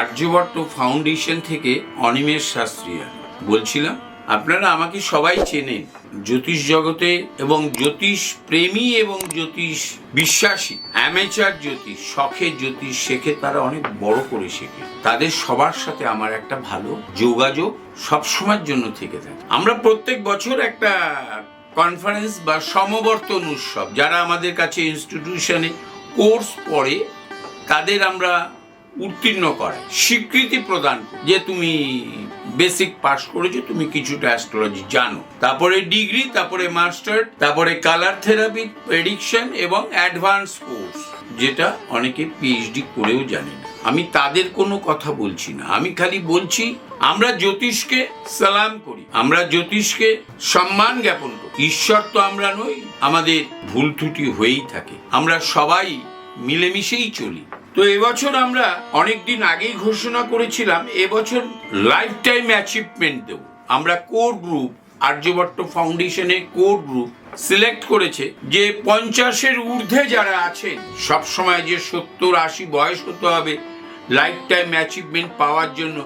Aryabhata foundation থেকে অনিমেষ শাস্ত্রীয়া বলছিলাম, আপনারা আমাকে সবাই চেনেন, জ্যোতিষ জগতে এবং জ্যোতিষ প্রেমী এবং জ্যোতিষ বিশ্বাসী। অ্যামেচার জ্যোতিষ শখের জ্যোতিষ শেখে, তারা অনেক বড় করে শেখে। তাদের সবার সাথে আমার একটা ভালো যোগাযোগ সবসময়ের জন্য থেকে থাকে। আমরা প্রত্যেক বছর একটা কনফারেন্স বা সমবর্তন উৎসব, যারা আমাদের কাছে ইনস্টিটিউশনে কোর্স পড়ে, তাদের আমরা উত্তীর্ণ করাই স্বীকৃতি প্রদান যে তুমি বেসিক পাস করেছ, তুমি কিছুটা অ্যাস্ট্রোলজি জানো। তারপরে ডিগ্রি তারপরে মাস্টার তারপরে কালার থেরাপি প্রেডিকশন এবং অ্যাডভান্স কোর্স যেটা অনেকে পিএইচডি করেও জানে না। আমি তাদের কোনো কথা বলছি না। আমি খালি বলছি, আমরা জ্যোতিষকে সালাম করি। আমরা জ্যোতিষকে সম্মান জ্ঞাপন করি। ঈশ্বর তো আমরা নই, আমাদের ভুল ত্রুটি হয়েই থাকে। আমরা সবাই মিলেমিশেই চলি। তো এবছর আমরা অনেকদিন আগেই ঘোষণা করেছিলাম, এবছর লাইফ টাইম অ্যাচিভমেন্ট দেব। আমরা কোর গ্রুপ আর্যভট্ট ফাউন্ডেশনের কোর গ্রুপ সিলেক্ট করেছে। যে পঞ্চাশের ঊর্ধ্বে যারা আছেন, সবসময় যে সত্তর, আশি বয়স হতে হবে লাইফ টাইম অ্যাচিভমেন্ট পাওয়ার জন্য,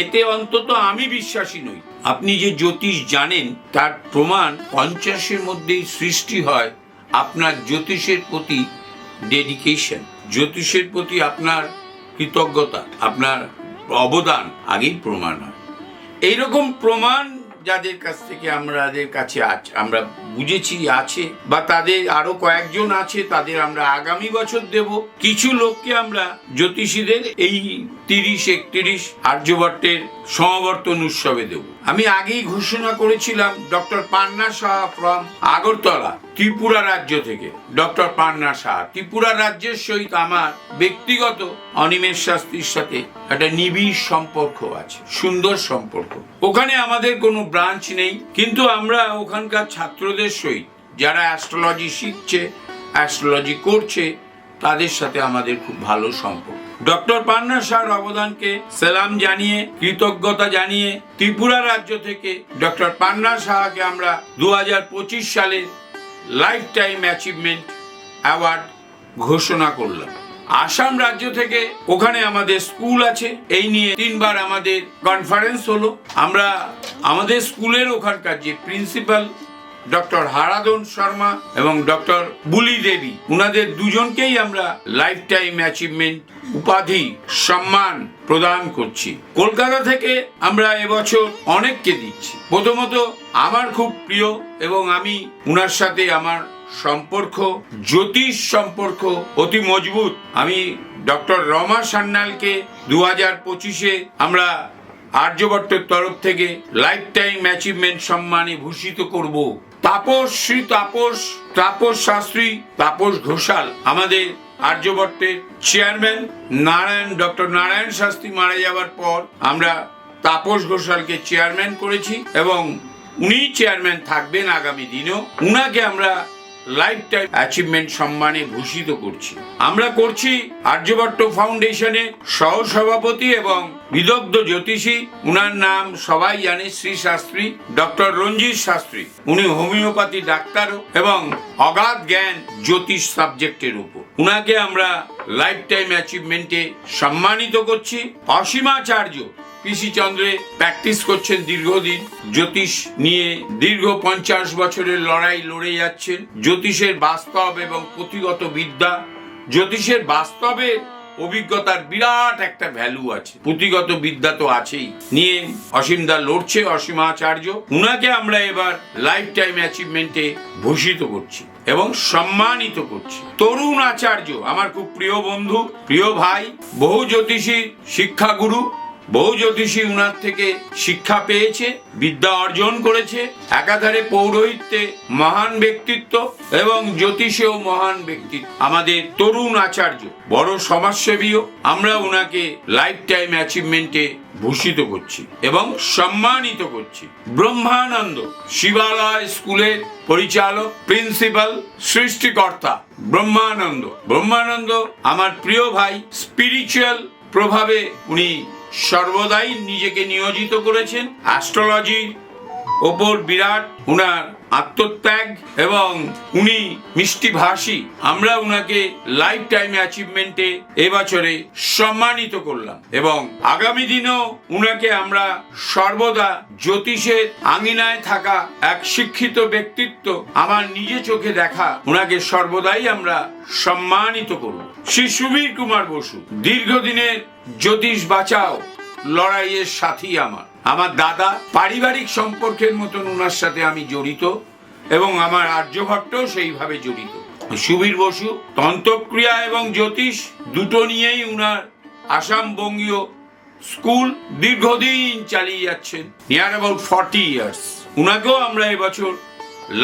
এতে অন্তত আমি বিশ্বাসী নই। আপনি যে জ্যোতিষ জানেন, তার প্রমাণ পঞ্চাশের মধ্যেই সৃষ্টি হয় আপনার জ্যোতিষের প্রতি ডেডিকেশন জ্যোতিষের প্রতি আপনার কৃতজ্ঞতা, আপনার অবদান আগেই প্রমাণ হয়। এইরকম প্রমাণ যাদের কাছ থেকে আমাদের কাছে আছে, আমরা বুঝেছি, আছে বা তাদের আরও কয়েকজন আছে, তাদের আমরা আগামী বছর দেব। কিছু লোককে আমরা জ্যোতিষীদের এই তিরিশ একত্রিশ আর্যভট্টের সমাবর্তন উৎসবে দেব। আমি আগেই ঘোষণা করেছিলাম, ডক্টর পান্না সাহা ফ্রম আগরতলা। ত্রিপুরা রাজ্য থেকে, ডক্টর পান্না সাহা ত্রিপুরা রাজ্যের সহিত আমার ব্যক্তিগত অনিমেষ শাস্ত্রীর সাথে একটা নিবিড় সম্পর্ক আছে, সুন্দর সম্পর্ক। ওখানে আমাদের কোনো ব্রাঞ্চ নেই, কিন্তু আমরা ওখানকার ছাত্রদের সহিত, যারা অ্যাস্ট্রোলজি শিখছে অ্যাস্ট্রোলজি করছে, তাদের সাথে আমাদের খুব ভালো সম্পর্ক। ডক্টর পান্না শাহর অবদানকে সালাম জানিয়ে, কৃতজ্ঞতা জানিয়ে, ত্রিপুরা রাজ্য থেকে ডক্টর পান্না সাহাকে আমরা দু সালের লাইফ টাইম অ্যাচিভমেন্ট অ্যাওয়ার্ড ঘোষণা করলাম। আসাম রাজ্য থেকে ওখানে আমাদের স্কুল আছে। এই নিয়ে তিনবার আমাদের কনফারেন্স হলো। আমরা আমাদের স্কুলের ওখানকার যে প্রিন্সিপাল ডক্টর হারাদন শর্মা এবং ডক্টর বুলি দেবী, উনাদের দুজনকেই আমরা লাইফ টাইম অ্যাচিভমেন্ট উপাধি, সম্মান প্রদান করছি। কলকাতা থেকে আমরা এবছর অনেককে দিচ্ছি। প্রথমত আমার খুব প্রিয় এবং আমি উনার সাথে আমার সম্পর্ক, জ্যোতিষ সম্পর্ক অতি মজবুত। আমি ডক্টর রমা সান্যালকে দু হাজার পঁচিশে আমরা আর্যভট্টের তরফ থেকে লাইফ টাইম অ্যাচিভমেন্ট সম্মানে ভূষিত করব। তাপস শ্রী তাপস তাপস শাস্ত্রী, তাপস ঘোষাল আমাদের আর্যভট্টের চেয়ারম্যান নারায়ণ, ডক্টর নারায়ণ শাস্ত্রী মারা যাওয়ার পর আমরা তাপস ঘোষালকে চেয়ারম্যান করেছি এবং উনি চেয়ারম্যান থাকবেন আগামী দিনেও। উনাকে আমরা লাইফ টাইম অ্যাচিভমেন্ট সম্মানে ভূষিত করছি। আমরা করছি আর্যভট্ট ফাউন্ডেশনের সহ সভাপতি এবং বিদগ্ধ জ্যোতিষী। উনার নাম সবাই জানে শ্রী শাস্ত্রী, ডক্টর রঞ্জিত শাস্ত্রী। উনি হোমিওপ্যাথি ডাক্তারও এবং অগাধ জ্ঞান জ্যোতিষ সাবজেক্টের উপর। উনাকে আমরা লাইফ টাইম অ্যাচিভমেন্টে সম্মানিত করছি। অসীমাচার্য পিসি চন্দ্রে প্র্যাকটিস করছেন দীর্ঘদিন। জ্যোতিষ নিয়ে দীর্ঘ পঞ্চাশ বছরের লড়াই লড়ে যাচ্ছেন। জ্যোতিষের বাস্তব এবং পুঁথিগত বিদ্যা, জ্যোতিষের বাস্তবে অভিজ্ঞতার বিরাট একটা ভ্যালু আছে। পুঁথিগত বিদ্যা তো আছেই। নিয়ে অসীমদা লড়ছে অসীমাচার্য উনাকে আমরা এবার লাইফ টাইম অ্যাচিভমেন্টে ভূষিত করছি এবং সম্মানিত করছি। তরুণ আচার্য, আমার খুব প্রিয় বন্ধু, প্রিয় ভাই, বহু জ্যোতিষী শিক্ষাগুরু বহু জ্যোতিষী উনার থেকে শিক্ষা পেয়েছে, বিদ্যা অর্জন করেছে, একাধারে পৌরোহিত্যে মহান ব্যক্তিত্ব এবং জ্যোতিষেও মহান ব্যক্তিত্ব। আমাদের তরুণ আচার্য, বড় সমাজসেবীও আমরা উনাকে লাইফ টাইম অ্যাচিভমেন্টে ভূষিত করছি এবং সম্মানিত করছি। ব্রহ্মানন্দ শিবালয় স্কুলের পরিচালক প্রিন্সিপাল সৃষ্টিকর্তা ব্রহ্মানন্দ। ব্রহ্মানন্দ আমার প্রিয় ভাই স্পিরিচুয়াল প্রভাবে উনি সর্বদাই নিজেকে নিয়োজিত করেছেন অ্যাস্ট্রোলজির ওপর বিরাট উনার আত্মত্যাগ এবং উনি মিষ্টি ভাষী। আমরা উনাকে লাইফ টাইম অ্যাচিভমেন্টে এবছরে সম্মানিত করলাম এবং আগামী দিনেও উনাকে আমরা সর্বদা জ্যোতিষের আঙিনায় থাকা এক শিক্ষিত ব্যক্তিত্ব আমার নিজে চোখে দেখা উনাকে সর্বদাই আমরা সম্মানিত করব। শ্রী সুবীর কুমার বসু দীর্ঘদিনের জ্যোতিষ বাঁচাও, লড়াইয়ের সাথী আমার। আমার দাদা পারিবারিক সম্পর্কের মতন ওনার সাথে আমি জড়িত এবং আমার আর্যভট্টও সেইভাবে জড়িত। সুবীর বসু তন্ত্রক্রিয়া এবং জ্যোতিষ দুটো নিয়েই উনার আসাম বঙ্গীয় স্কুল দীর্ঘদিন চালিয়ে যাচ্ছেন। নিয়ার অ্যাবাউট ফর্টি ইয়ার্স উনাকেও আমরা এবছর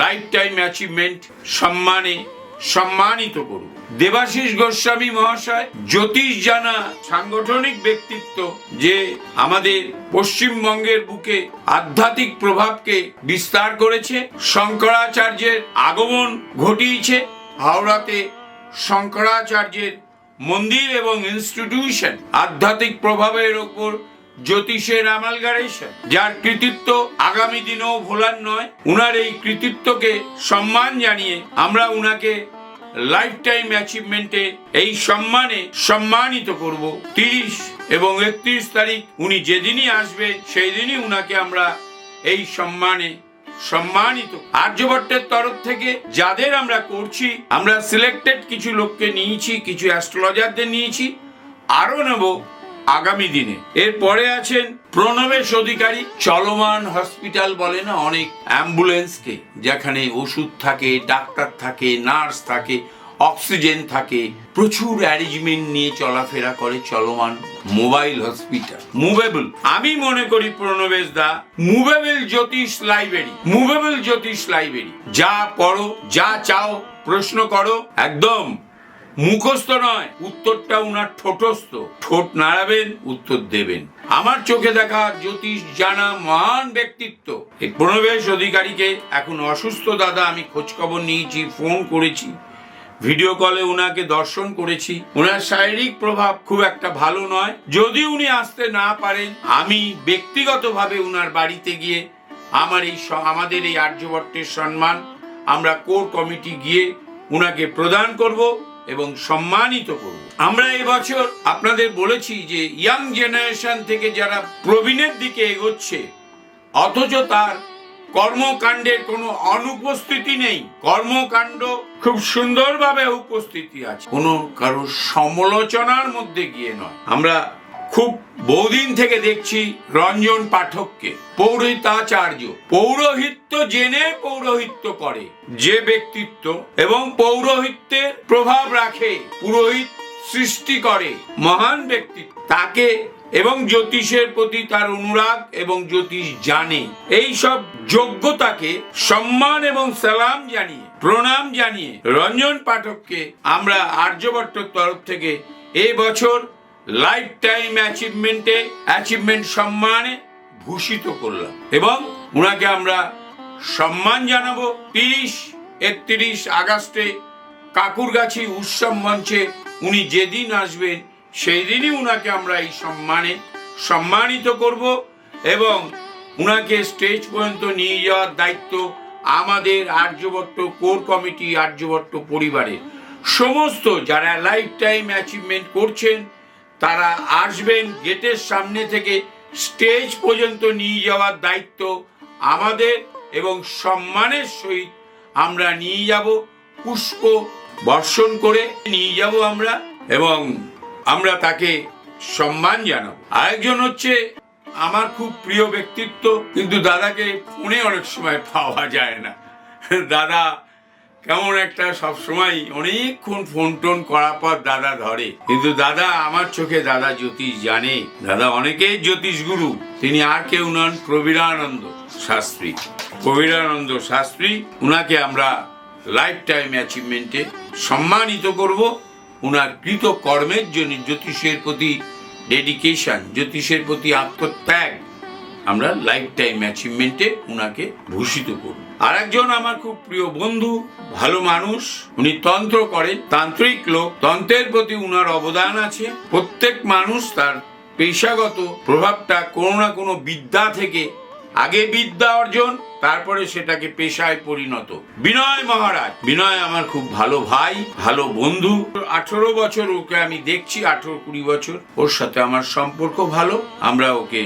লাইফ টাইম অ্যাচিভমেন্ট সম্মানে সম্মানিত করব দেবাশিস গোস্বামী মহাশয় জ্যোতিষ জানা সাংগঠনিক ব্যক্তিত্ব যে আমাদের পশ্চিমবঙ্গের বুকে আধ্যাত্মিক প্রভাবকে বিস্তার করেছে, শঙ্করাচার্যের আগমন ঘটিয়েছে, হাওড়াতে শঙ্করাচার্যের মন্দির এবং ইনস্টিটিউশন আধ্যাত্মিক প্রভাবের ওপর জ্যোতিষের অ্যামালগারেশন যার কৃতিত্ব আগামী দিনেও ভোলার নয়, উনার এই কৃতিত্বকে সম্মান জানিয়ে আমরা উনাকে লাইফ টাইম অ্যাচিভমেন্টে এই সম্মানে সম্মানিত করব। তিরিশ এবং একত্রিশ তারিখ উনি যেদিনই আসবেন সেই দিনই উনাকে আমরা এই সম্মানে সম্মানিত। আর্যভট্টের তরফ থেকে যাদের আমরা করছি, আমরা সিলেক্টেড কিছু লোককে নিয়েছি, কিছু অ্যাস্ট্রোলজারদের নিয়েছি আরও নেব। আগামী দিনে। এরপরে আছেন প্রণবেশ অধিকারী, চলমান হসপিটাল বলে না, অনেক অ্যাম্বুলেন্সকে, যেখানে ওষুধ থাকে, ডাক্তার থাকে, নার্স থাকে, অক্সিজেন থাকে, প্রচুর অ্যারেঞ্জমেন্ট নিয়ে চলাফেরা করে চলমান মোবাইল হসপিটাল। মুভেবল, আমি মনে করি Pranabesh da, movable Jyotish library, movable Jyotish library. যা পড়ো, যা চাও, প্রশ্ন করো, একদম মুখস্থ নয়, উত্তরটা উনার ঠোঁটস্থ। ঠোঁট নাড়াবেন, উত্তর দেবেন। আমার চোখে দেখা জ্যোতিষ জানা মহান ব্যক্তিত্ব। এই প্রণবেশ অধিকারীকে এখন অসুস্থ দাদা, আমি খোঁজখবর নিয়েছি, ফোন করেছি। ভিডিও কলে উনাকে দর্শন করেছি। ওনার শারীরিক প্রভাব খুব একটা ভালো নয়। যদি উনি আসতে না পারেন, আমি ব্যক্তিগতভাবে উনার বাড়িতে গিয়ে আমার এই আমাদের এই আর্যভট্টের সম্মান আমরা কোর কমিটি গিয়ে উনাকে প্রদান করব। এবং সম্মানিত করব। আমরা এবছর আপনাদের বলেছি যে ইয়াং জেনারেশন থেকে যারা প্রবীণের দিকে এগোচ্ছে, অথচ তার কর্মকাণ্ডের কোনো অনুপস্থিতি নেই। কর্মকাণ্ড খুব সুন্দরভাবে উপস্থিতি আছে। কোনো কারও সমালোচনার মধ্যে গিয়ে নয়। আমরা খুব বহুদিন থেকে দেখছি রঞ্জন পাঠককে, পৌরহিতাচার্য। পৌরোহিত্য জেনে পৌরোহিত্য করে। যে ব্যক্তিত্ব এবং পৌরোহিত্যের প্রভাব রাখে, পুরোহিত সৃষ্টি করে, মহান ব্যক্তিত্ব। তাকে এবং জ্যোতিষের প্রতি তার অনুরাগ এবং জ্যোতিষ জানে। এই সব যোগ্যতাকে সম্মান এবং সালাম জানিয়ে, প্রণাম জানিয়ে রঞ্জন পাঠককে আমরা আর্যভট্টর তরফ থেকে এই বছর লাইফ টাইম অ্যাচিভমেন্টে অ্যাচিভমেন্ট সম্মানে ভূষিত করলাম। এবং ওনাকে আমরা সম্মান জানাব। তিরিশ, একত্রিশ আগস্টে কাকুরগাছি উৎসব মঞ্চে উনি যেদিন আসবেন সেই দিনই উনাকে আমরা এই সম্মানে সম্মানিত করব এবং উনাকে স্টেজ পর্যন্ত নিয়ে যাওয়ার দায়িত্ব আমাদের আর্যভট্ট কোর কমিটি, আর্যভট্ট পরিবারের। সমস্ত যারা লাইফ টাইম অ্যাচিভমেন্ট করছেন তারা আসবেন গেটের সামনে থেকে স্টেজ পর্যন্ত নিয়ে যাওয়ার দায়িত্ব আমাদের এবং সম্মানের সহিত আমরা নিয়ে যাব, পুষ্প বর্ষণ করে নিয়ে যাব আমরা এবং আমরা তাকে সম্মান জানাব। আরেকজন হচ্ছে আমার খুব প্রিয় ব্যক্তিত্ব, কিন্তু দাদাকে ফোনে অনেক সময় পাওয়া যায় না। দাদা কেমন একটা সব সময় অনেকক্ষণ ফোন টোন করার পর দাদা ধরে। কিন্তু দাদা, আমার চোখে দাদা জ্যোতিষ জানে। দাদা অনেকেই জ্যোতিষ গুরু। তিনি আর কেউ নন, প্রবীরানন্দ শাস্ত্রী। প্রবীরানন্দ শাস্ত্রী, উনাকে আমরা লাইফ টাইম অ্যাচিভমেন্টে সম্মানিত করব। উনার কৃত কর্মের জন্য জ্যোতিষের প্রতি ডেডিকেশন জ্যোতিষের প্রতি আত্মত্যাগ আমরা লাইফ টাইম অ্যাচিভমেন্টে উনাকে ভূষিত করব। আর একজন আমার খুব প্রিয় বন্ধু, ভালো মানুষ, উনি তন্ত্র করেন, তান্ত্রিক লোক। তন্ত্রের প্রতি উনার অবদান আছে। প্রত্যেক মানুষ তার পেশাগত প্রভাবটা কোনো না কোনো বিদ্যা থেকে আগে বিদ্যা অর্জন, তারপরে সেটাকে পেশায় পরিণত। বিনয় মহারাজ, বিনয় আমার খুব ভালো ভাই, ভালো বন্ধু। আঠেরো বছর ওকে আমি দেখছি, আঠেরো কুড়ি বছর। ওর সাথে আমার সম্পর্ক ভালো। আমরা ওকে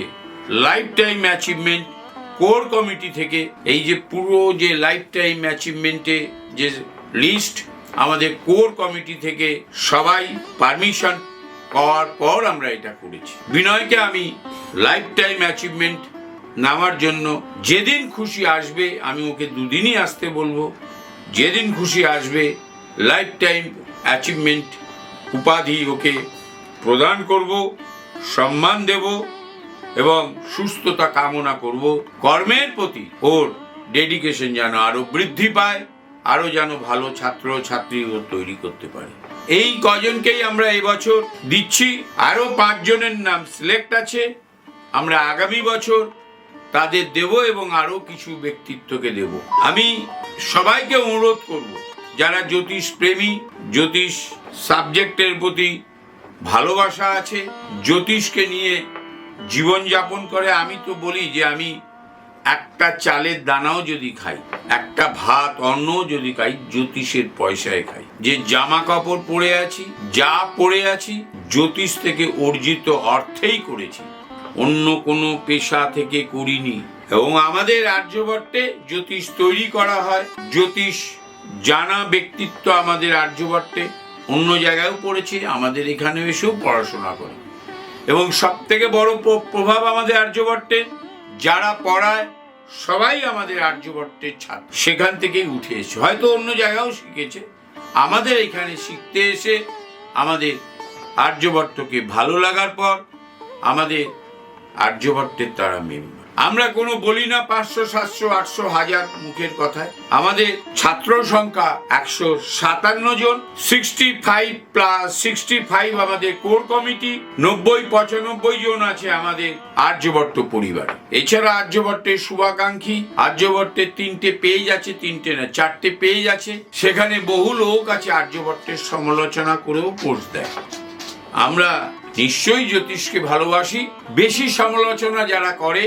lifetime achievement core committee থেকে এই যে পুরো যে লাইফ টাইম অ্যাচিভমেন্টে যে লিস্ট আমাদের কোর কমিটি থেকে সবাই পারমিশন পাওয়ার পর আমরা এটা করেছি। বিনয়কে আমি লাইফ টাইম অ্যাচিভমেন্ট নামার জন্য যেদিন খুশি আসবে, আমি ওকে দুদিনই আসতে বলব, যেদিন খুশি আসবে লাইফ টাইম অ্যাচিভমেন্ট উপাধি ওকে প্রদান করব, সম্মান দেব এবং সুস্থতা কামনা করব। কর্মের প্রতি ওর ডেডিকেশন যেন আরও বৃদ্ধি পায়, আরও যেন ভালো ছাত্র ছাত্রী ও তৈরি করতে পারে। এই কজনকেই আমরা এবছর দিচ্ছি। আরও পাঁচজনের নাম সিলেক্ট আছে। আমরা আগামী বছর তাদের দেব এবং আরও কিছু ব্যক্তিত্বকে দেব। আমি সবাইকে অনুরোধ করব, যারা জ্যোতিষ প্রেমী, জ্যোতিষ সাবজেক্টের প্রতি ভালোবাসা আছে, জ্যোতিষকে নিয়ে জীবনযাপন করে, আমি তো বলি যে আমি একটা চালের দানাও যদি খাই, একটা ভাত অন্ন যদি খাই, জ্যোতিষের পয়সায় খাই। যে জামা কাপড় পরে আছি, যা পরে আছি, জ্যোতিষ থেকে অর্জিত অর্থেই করেছি। অন্য কোনো পেশা থেকে করিনি। এবং আমাদের আর্যভট্টে জ্যোতিষ তৈরি করা হয়। জ্যোতিষ জানা ব্যক্তিত্ব আমাদের আর্যভট্টে। অন্য জায়গায়ও পড়েছে, আমাদের এখানেও এসেও পড়াশোনা করে। এবং সব থেকে বড় প্র- প্রভাব আমাদের আর্যভট্টের যারা পড়ায় সবাই আমাদের আর্যভট্টের ছাত্র। সেখান থেকেই উঠে এসেছে। হয়তো অন্য জায়গাও শিখেছে। আমাদের এখানে শিখতে এসে আমাদের আর্যভট্টকে ভালো লাগার পর আমাদের আর্যভট্টের তারা মেম্বার আমরা কোনো বলি না পাঁচশো, সাতশো, আটশো, হাজার মুখের কথায়। আমাদের ছাত্র সংখ্যা একশো সাতান্ন জন sixty five plus sixty five আমাদের কোর কমিটি নব্বই, পঁচানব্বই জন আছে আমাদের আর্যভট্ট পরিবার। এছাড়া আর্যভট্টের শুভাকাঙ্ক্ষী, আর্যভট্টের তিনটে পেজ আছে, তিনটে না, চারটে পেজ আছে। সেখানে বহু লোক আছে আর্যভট্টের সমালোচনা করেও পোস্ট দেয়। আমরা নিশ্চয়ই জ্যোতিষকে ভালোবাসি। বেশি সমালোচনা যারা করে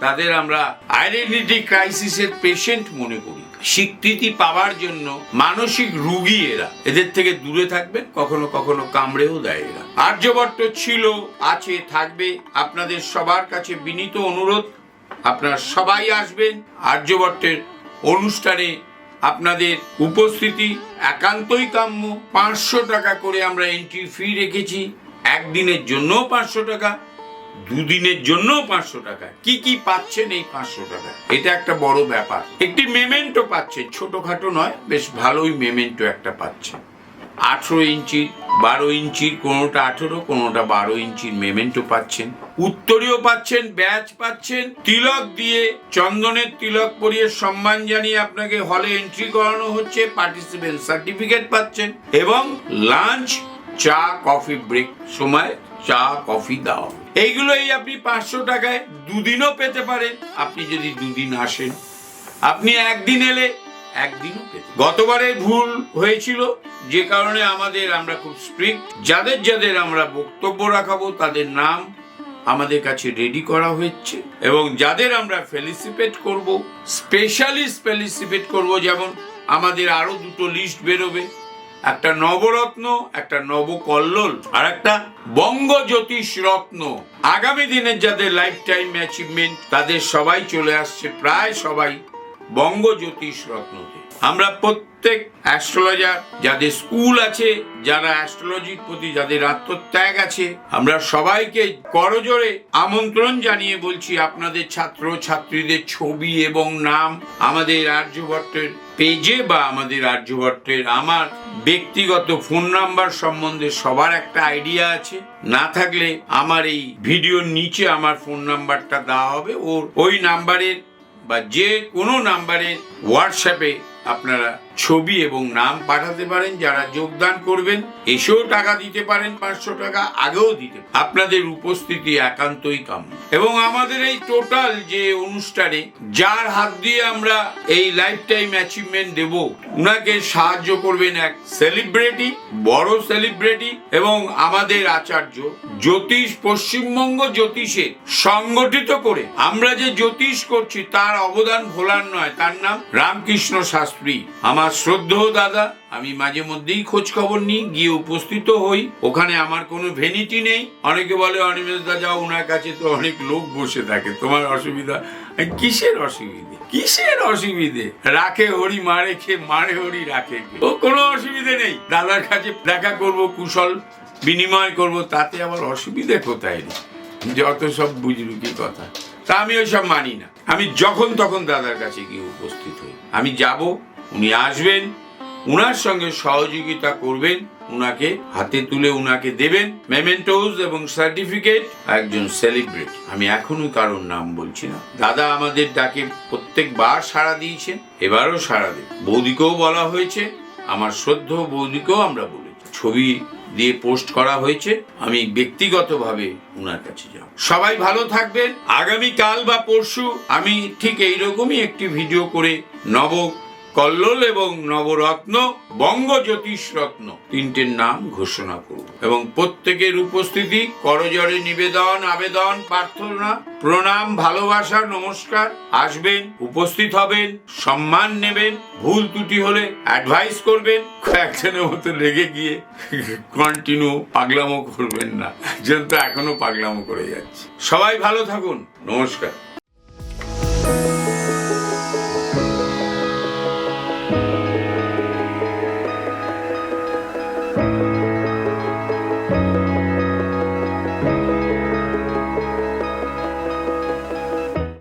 তাদের আমরা আইডেন্টিটি ক্রাইসিসের পেশেন্ট মনে করি। স্বীকৃতি পাওয়ার জন্য মানসিক রুগী এরা। এদের থেকে দূরে থাকবেন কখনো কখনো কামড়েও দেয় এরা। আর্যভট্ট ছিল, আছে, থাকবে, আপনাদের সবার কাছে বিনীত অনুরোধ, আপনারা সবাই আসবেন। আর্যভট্টের অনুষ্ঠানে আপনাদের উপস্থিতি একান্তই কাম্য। পাঁচশো টাকা করে আমরা এন্ট্রি ফি রেখেছি। একদিনের জন্য পাঁচশো টাকা। দুদিনের জন্য পাঁচশো টাকা। কি কি পাচ্ছেন এই পাঁচশো টাকা? এটা একটা বড় ব্যাপার। একটি মেমেন্টো পাচ্ছে, ছোটখাটো নয়, বেশ ভালোই মেমেন্টো একটা পাচ্ছে। আঠেরো ইঞ্চির বারো ইঞ্চির কোনোটা আঠেরো, কোনোটা বারো ইঞ্চির মেমেন্টো পাচ্ছেন। উত্তরীয় পাচ্ছেন, ব্যাচ পাচ্ছেন, তিলক দিয়ে চন্দনের তিলক পরিয়ে সম্মান জানিয়ে আপনাকে হলে এন্ট্রি করানো হচ্ছে পার্টিসিপেন্ট সার্টিফিকেট পাচ্ছেন এবং লাঞ্চ চা কফি ব্রেক সময় চা, কফি দাও। এইগুলোই আপনি পাঁচশো টাকায় দুদিনও পেতে পারেন। আপনি যদি দুদিন আসেন, আপনি একদিন এলে একদিনও পেতে গতবারে ভুল হয়েছিল, যে কারণে আমাদের আমরা খুব স্ট্রিক্ট যাদের যাদের আমরা বক্তব্য রাখাবো, তাদের নাম আমাদের কাছে রেডি করা হচ্ছে এবং যাদের আমরা ফেলিসিপেট করব স্পেশালিস্ট ফেলিসিপেট করব, যেমন আমাদের আরও দুটো লিস্ট বেরোবে। একটা নবরত্ন, একটা নবকল্লোল, আর একটা বঙ্গ জ্যোতিষ রত্ন আগামী দিনের যাদের লাইফ টাইম অ্যাচিভমেন্ট তাদের সবাই চলে আসছে, প্রায় সবাই বঙ্গ জ্যোতিষ রত্নতে আমরা প্রত্যেক অ্যাস্ট্রোলজার, যাদের স্কুল আছে, যারা অ্যাস্ট্রোলজির প্রতি যাদের আত্মত্যাগ আছে, আমরা সবাইকে করজোরে আমন্ত্রণ জানিয়ে বলছি, আপনাদের ছাত্র ছাত্রীদের ছবি এবং নাম আমাদের আর্যভট্টের পেজে বা আমাদের আর্যভট্টের আমার ব্যক্তিগত ফোন নাম্বার সম্বন্ধে সবার একটা আইডিয়া আছে। না থাকলে আমার এই ভিডিওর নিচে আমার ফোন নাম্বারটা দেওয়া হবে। ওর ওই নাম্বারের বা যে কোনো নাম্বারে হোয়াটসঅ্যাপে আপনারা ছবি এবং নাম পাঠাতে পারেন, যারা যোগদান করবেন, এসেও টাকা দিতে পারেন, পাঁচশো টাকা আগেও দিতে আপনাদের উপস্থিতি একান্তই কাম্য। এবং আমাদের এই টোটাল যে অনুষ্ঠানে, যার হাত দিয়ে আমরা এই লাইফ টাইম অ্যাচিভমেন্ট দেব, উনাকে সাহায্য করবেন এক সেলিব্রিটি বড় সেলিব্রিটি এবং আমাদের আচার্য জ্যোতিষ, পশ্চিমবঙ্গ জ্যোতিষে সংগঠিত করে। আমরা যে জ্যোতিষ করছি, তার অবদান ভোলার নয়। তার নাম রামকৃষ্ণ শাস্ত্রী। আমার শ্রদ্ধেয় দাদা, আমি মাঝে মধ্যেই খোঁজ খবর নিই, গিয়ে উপস্থিত হই। ওখানে আমার কোনো ভেনিটি নেই। অনেকে বলে, অনিমেষ দা, যাও ওনার কাছে তো অনেক লোক বসে থাকে। তোমার অসুবিধা? কিসের অসুবিধে? কিসের অসুবিধে? রাখে হরি, মারে খে, মারে হরি, রাখে ও, কোনো অসুবিধে নেই। দাদার কাছে দেখা করব, কুশল বিনিময় করব, তাতে আমার অসুবিধে কোথায় নেই? যত সব বুজরুকি কথা। তা আমি ওইসব মানি না। আমি যখন তখন দাদার কাছে গিয়ে উপস্থিত হই। আমি যাব উনি আসবেন, উনার সঙ্গে সহযোগিতা করবেন, উনাকে হাতে তুলে উনাকে দেবেন মেমেন্টোজ এবং সার্টিফিকেট একজন সেলিব্রিটি আমি এখনও কারোর নাম বলছি না। দাদা আমাদের ডাকে প্রত্যেকবার সাড়া দিয়েছেন, এবারও সাড়া দেব বৌদিকেও বলা হয়েছে, আমার শ্রদ্ধ বৌদিকেও আমরা বলেছি। ছবি দিয়ে পোস্ট করা হয়েছে, আমি ব্যক্তিগতভাবে উনার কাছে যাব। সবাই ভালো থাকবেন। আগামী কাল বা পরশু আমি ঠিক এইরকমই একটি ভিডিও করে নব কল্লোল এবং নবরত্ন বঙ্গ জ্যোতিষ রত্ন তিনটের নাম ঘোষণা করব। এবং প্রত্যেকের উপস্থিতি করজরে নিবেদন, আবেদন, প্রার্থনা, প্রণাম, ভালোবাসা, নমস্কার, আসবেন, উপস্থিত হবেন, সম্মান নেবেন, ভুল ত্রুটি হলে অ্যাডভাইস করবেন কয়েকজনের মতো লেগে গিয়ে কন্টিনিউ পাগলামো করবেন না। একজন তো এখনও পাগলামো করে যাচ্ছে। সবাই ভালো থাকুন, নমস্কার।